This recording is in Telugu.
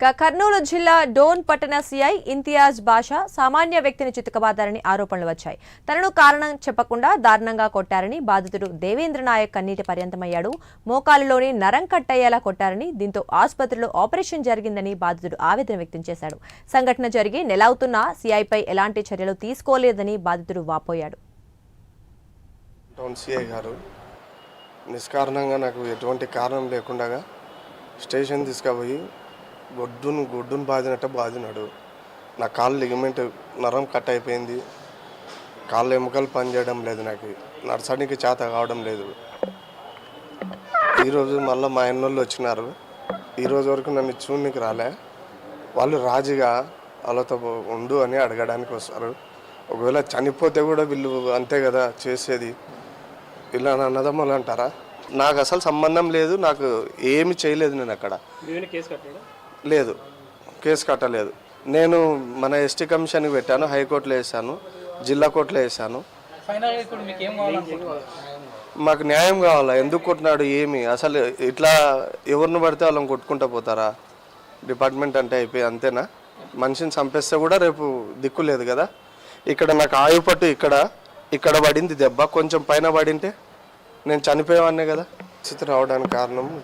ఇక కర్నూలు జిల్లా డోన్ పట్టణ సిఐ ఇంతియాజ్ బాషా సామాన్య వ్యక్తిని చితకబాదారని ఆరోపణలు వచ్చాయి. తనను కారణం చెప్పకుండా దారుణంగా కొట్టారని బాధితుడు దేవేంద్ర నాయక్ కన్నీటి పర్యంతమయ్యాడు. మోకాలులోని నరం కట్టయ్యేలా కొట్టారని దీంతో ఆసుపత్రిలో ఆపరేషన్ జరిగిందని బాధితుడు ఆవేదన వ్యక్తం చేశాడు. సంఘటన జరిగి నెలవుతున్నా సిఐపై ఎలాంటి చర్యలు తీసుకోలేదని బాధితుడు వాపోయాడు. నిష్కారణంగా నాకు ఎటువంటి కారణం లేకుండా స్టేషన్ తీసుకుపోయి గొడ్డును గొడ్డును బాదినట్టు బాదినాడు నా కాళ్ళు లిగమెంట్ నరం కట్ అయిపోయింది. కాళ్ళ ఎముకలు పనిచేయడం లేదు నాకు. నడచడానికి చేత కావడం లేదు. ఈరోజు మళ్ళీ మా ఎన్నోళ్ళు వచ్చినారు. ఈరోజు వరకు నన్ను చూడనికి రాలే. వాళ్ళు రాజుగా వాళ్ళతో ఉండు అని అడగడానికి వస్తారు. ఒకవేళ చనిపోతే కూడా వీళ్ళు అంతే కదా చేసేది. ఇలా అన్నదమ్ములు అంటారా? నాకు అసలు సంబంధం లేదు. నాకు ఏమి చేయలేదు నేను అక్కడ. కేసు లేదు. కేసు కట్టలేదు. నేను మన ఎస్టీ కమిషన్కి పెట్టాను హైకోర్టులో వేసాను జిల్లా కోర్టులో వేసాను మీకు న్యాయం కావాలా? ఎందుకు కొట్టినాడు ఏమి? అసలు ఇట్లా ఎవరిని పడితే వాళ్ళని కొట్టుకుంటా పోతారా? డిపార్ట్మెంట్ అంటే అయిపోయి అంతేనా? మనిషిని చంపేస్తే కూడా రేపు దిక్కు లేదు కదా? ఇక్కడ నాకు ఆయువు పట్టు ఇక్కడ. ఇక్కడ పడింది దెబ్బ. కొంచెం పైన పడింటే నేను చనిపోయేవాడినే కదా? స్థితి రావడానికి కారణం